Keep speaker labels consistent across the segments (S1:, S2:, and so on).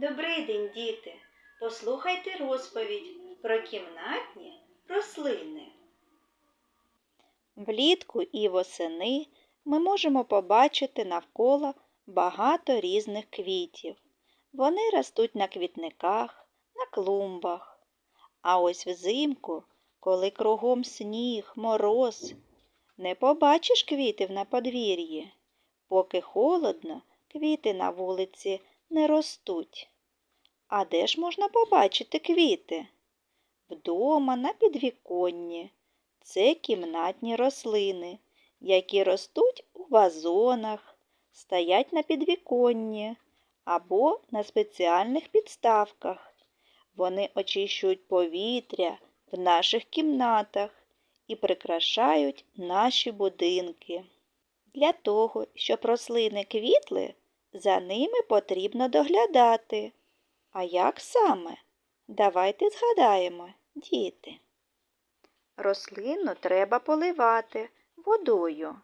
S1: Добрий день, діти! Послухайте розповідь про кімнатні рослини. Влітку і восени ми можемо побачити навколо багато різних квітів. Вони ростуть на квітниках, на клумбах. А ось взимку, коли кругом сніг, мороз, не побачиш квітів на подвір'ї. Поки холодно, квіти на вулиці не ростуть. А де ж можна побачити квіти? Вдома на підвіконні. Це кімнатні рослини, які ростуть у вазонах, стоять на підвіконні або на спеціальних підставках. Вони очищують повітря в наших кімнатах і прикрашають наші будинки. Для того, щоб рослини квітли, за ними потрібно доглядати. А як саме? Давайте згадаємо, діти. Рослину треба поливати водою.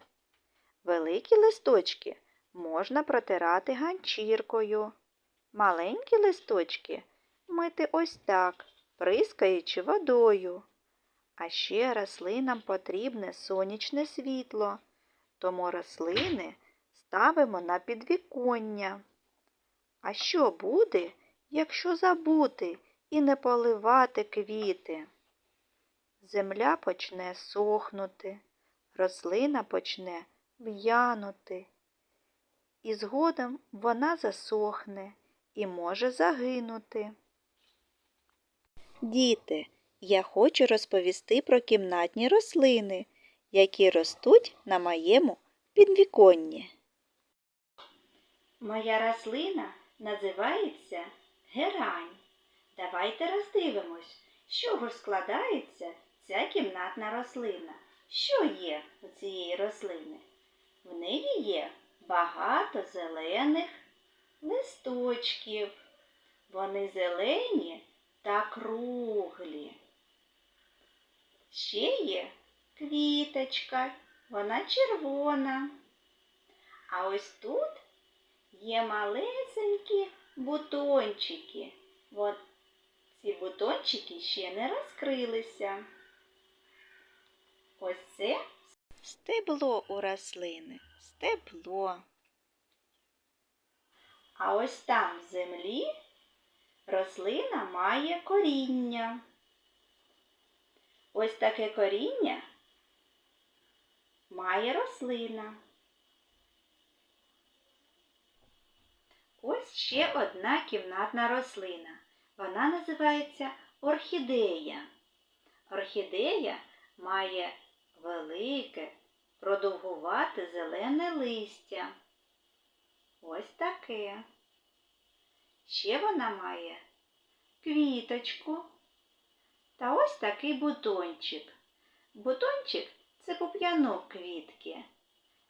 S1: Великі листочки можна протирати ганчіркою. Маленькі листочки мити ось так, прискаючи водою. А ще рослинам потрібне сонячне світло, тому рослини ставимо на підвіконня. А що буде, якщо забути і не поливати квіти? Земля почне сохнути, рослина почне в'янути, і згодом вона засохне і може загинути. Діти, я хочу розповісти про кімнатні рослини, які ростуть на моєму підвіконні. Моя рослина називається герань. Давайте роздивимось, з чого ж складається ця кімнатна рослина. Що є у цієї рослини? В неї є багато зелених листочків. Вони зелені та круглі. Ще є квіточка, вона червона. А ось тут є малесенькі бутончики. От ці бутончики ще не розкрилися. Ось це стебло у рослини, стебло. А ось там в землі рослина має коріння. Ось таке коріння має рослина. Ось ще одна кімнатна рослина. Вона називається орхідея. Орхідея має велике, продовгувате зелене листя. Ось таке. Ще вона має квіточку та ось такий бутончик. Бутончик це пуп'янок квітки.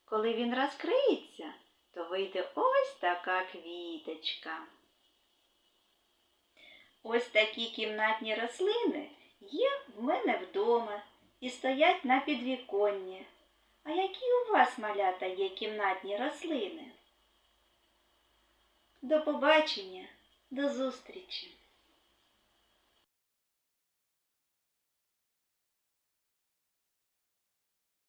S1: Коли він розкриється, то вийде ось така квіточка. Ось такі кімнатні рослини є в мене вдома і стоять на підвіконні. А які у вас, малята, є кімнатні рослини? До побачення, до зустрічі!